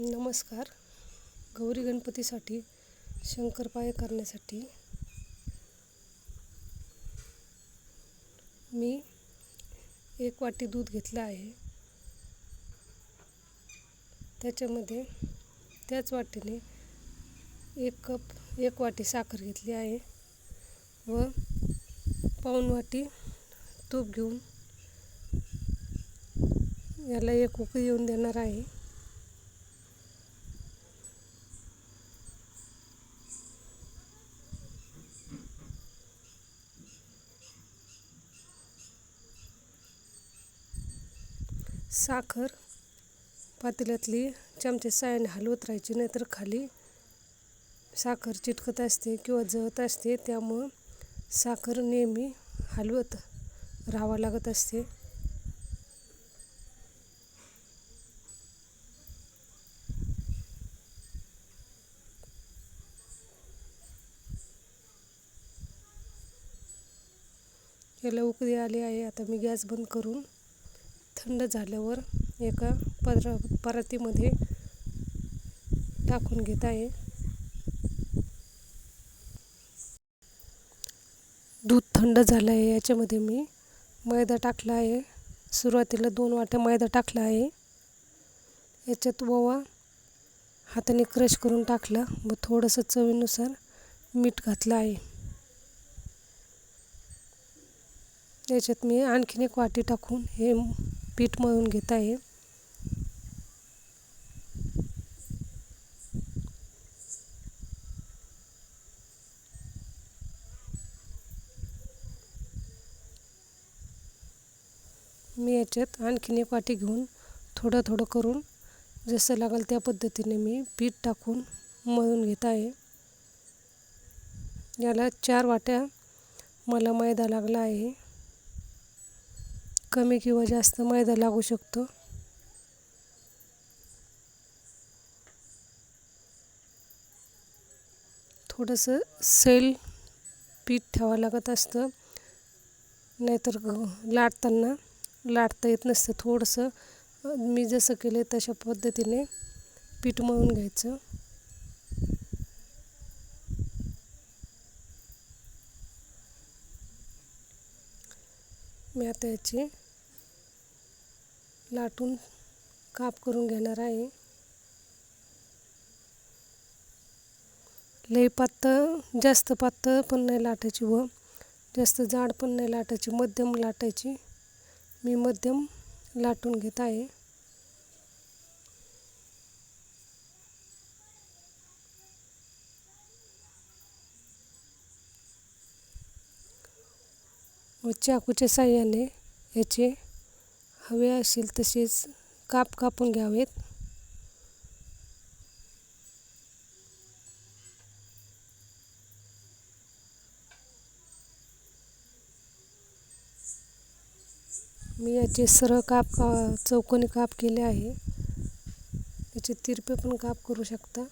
नमस्कार. गौरी गणपतीसाठी शंकरपाळे करण्यासाठी मी एक वाटी दूध घेतलं आहे. त्याच्यामध्ये त्याच वाटीने एक कप एक वाटी साखर घेतली आहे व पाऊण वाटी तूप घेऊन याला एक उकळी येऊन देणार आहे. साखर पातेल्यातली चमचे सायाने हलवत राहायची नाहीतर खाली साखर चिटकत असते किंवा जळत असते. त्यामुळं साखर नेहमी हलवत राहावं लागत असते. याला उकळी आली आहे. आता मी गॅस बंद करून थंड झाल्यावर एका पदरा परातीमध्ये टाकून घेत आहे. दूध थंड झालं आहे याच्यामध्ये मी मैदा टाकला आहे. सुरुवातीला दोन वाट्या मैदा टाकला आहे. याच्यात ओवा हाताने क्रश करून टाकला व थोडंसं चवीनुसार मीठ घातलं आहे. याच्यात मी आणखीन एक वाटी टाकून हे पीठ मळून घेत आहे. मी याच्यात आणखीन एक वाटी घेऊन थोडं थोडं करून जसं लागेल त्या पद्धतीने मी पीठ टाकून मळून घेत आहे. याला चार वाट्या मला मैदा लागला आहे. कमी किंवा जास्त मैदा लागू शकतो. थोडंसं सैल पीठ ठेवावं लागत असतं. नाहीतर लाटताना लाटता येत नसतं. थोडंसं मी जसं केलं तशा पद्धतीने पीठ मळून घ्यायचं. मी आता याची लाटून काप करून घेणार आहे. लई पातळ जास्त पातळ पण नाही लाटायची व जास्त जाड पण नाही लाटायची मध्यम लाटायची. मी मध्यम लाटून घेत आहे. व चाकूच्या साह्याने याचे हवे असेल तसेच काप कापून घ्यावेत. मी याचे सरळ काप का चौकोनी काप केले आहे. याचे तिरपे पण काप करू शकता.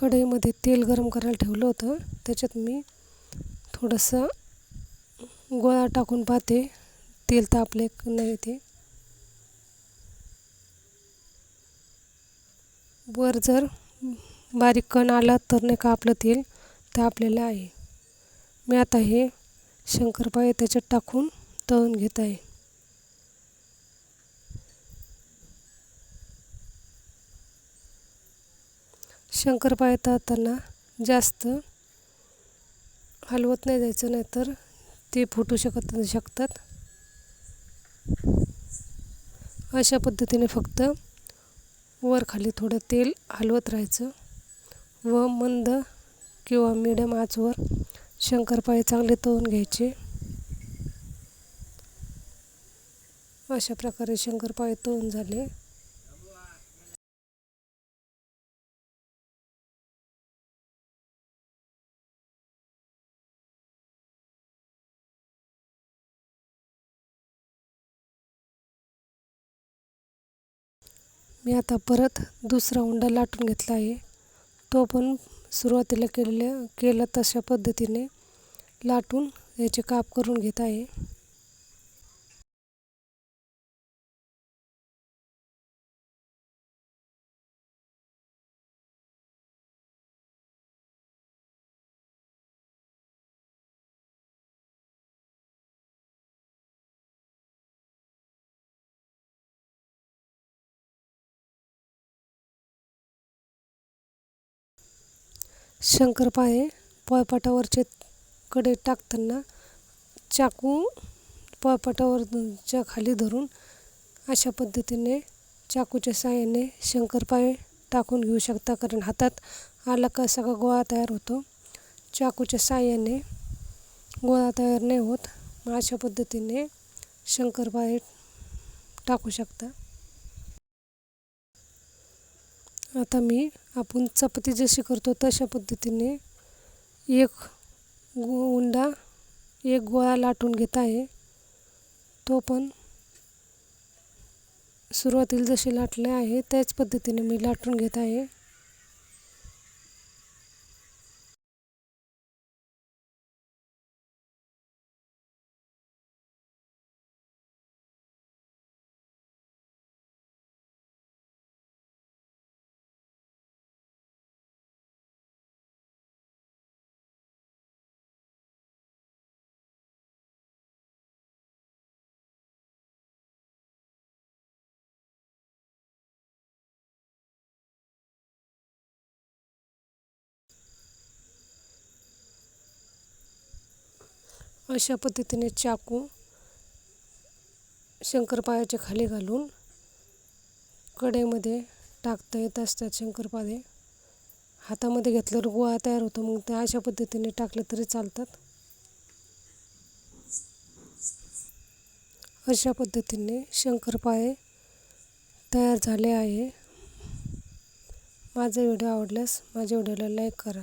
कढईमध्ये तेल गरम करायला ठेवलं होतं. त्याच्यात मी थोडंसं गोळा टाकून पाहते. तेल तापले नाही ते. वर जर बारीक कण आला तर नाही का आपलं तेल तापलेलं आहे. मी आता हे शंकरपाळे त्याच्यात टाकून तळून घेत आहे. शंकरपाळे तळताना जास्त. हलवत नाही जायचं नाहीतर ते फुटू शकत शकतात. अशा पद्धतीने फक्त वर खाली थोडं तेल हलवत राहायचं. व मंद किंवा मिडियम आचवर शंकरपाळे चांगले तळून घ्यायचे. अशा प्रकारे शंकरपाळे तळून झाले. मी आता परत दुसरा उंडा लाटून घेतला आहे. तो पण सुरुवातीला केलेल्या केला तशा पद्धतीने लाटून याचे काप करून घेत आहे. शंकरपाळे पोळपाटावरचे कडे टाकताना चाकू पोळपाटावरच्या खाली धरून अशा पद्धतीने चाकूच्या साहाय्याने शंकरपाळे टाकून घेऊ शकता. कारण हातात आला का सगळा गोळा तयार होतो. चाकूच्या साहाय्याने गोळा तयार नाही होत. मग अशा पद्धतीने शंकरपाळे टाकू शकता. आता मी आपण चपाती जशी करतो तशा पद्धतीने एक गो उंडा एक गोळा लाटून घेत आहे. तो पण सुरुवातीला जशी लाटले आहे त्याच पद्धतीने मी लाटून घेत आहे. अशा पद्धतीने चाकू शंकरपाळ्याच्या खाली घालून कढईमध्ये टाकता येत असतात शंकरपाळे. हातामध्ये घेतल्यावर गोळा तयार होतो मग ते अशा पद्धतीने टाकले तरी चालतात. अशा पद्धतीने शंकरपाळे तयार झाले आहे. माझा व्हिडिओ आवडल्यास माझ्या व्हिडिओला लाईक करा.